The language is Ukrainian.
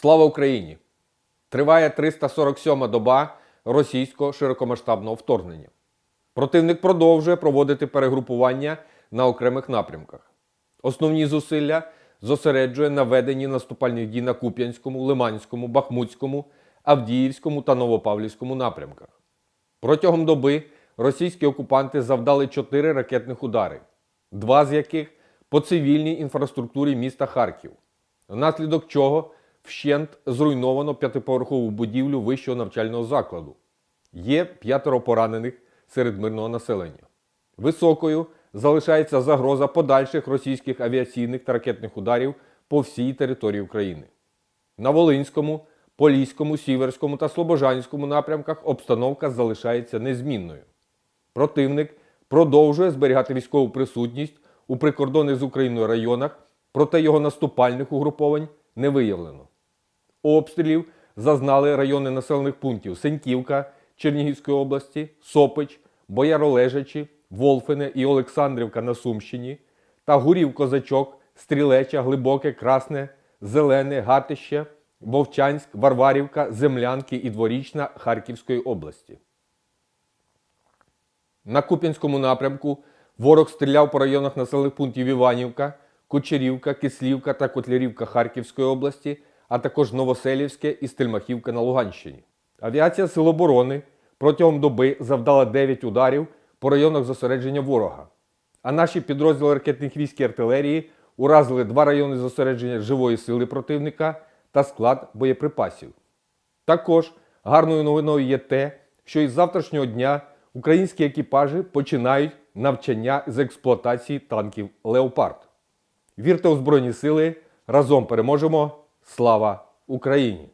Слава Україні! Триває 347-ма доба російського широкомасштабного вторгнення. Противник продовжує проводити перегрупування на окремих напрямках. Основні зусилля зосереджує на веденні наступальних дій на Куп'янському, Лиманському, Бахмутському, Авдіївському та Новопавлівському напрямках. Протягом доби російські окупанти завдали чотири ракетних удари, два з яких по цивільній інфраструктурі міста Харків, внаслідок чого вщент зруйновано п'ятиповерхову будівлю вищого навчального закладу. Є п'ятеро поранених серед мирного населення. Високою залишається загроза подальших російських авіаційних та ракетних ударів по всій території України. На Волинському, Поліському, Сіверському та Слобожанському напрямках обстановка залишається незмінною. Противник продовжує зберігати військову присутність у прикордонних з Україною районах, проте його наступальних угруповань не виявлено. Обстрілів зазнали райони населених пунктів Сеньківка Чернігівської області, Сопич, Бояролежачі, Волфине і Олександрівка на Сумщині та Гурів Козачок, Стрілеча, Глибоке, Красне, Зелене, Гатище, Вовчанськ, Варварівка, Землянки і Дворічна Харківської області. На Куп'янському напрямку ворог стріляв по районах населених пунктів Іванівка, Кучерівка, Кислівка та Котлярівка Харківської області, а також Новоселівське і Стельмахівка на Луганщині. Авіація Сил оборони протягом доби завдала 9 ударів по районах зосередження ворога. А наші підрозділи ракетних військ і артилерії уразили два райони зосередження живої сили противника та склад боєприпасів. Також гарною новиною є те, що із завтрашнього дня українські екіпажі починають навчання з експлуатації танків Леопард. Вірте у Збройні Сили, разом переможемо! Слава Україні!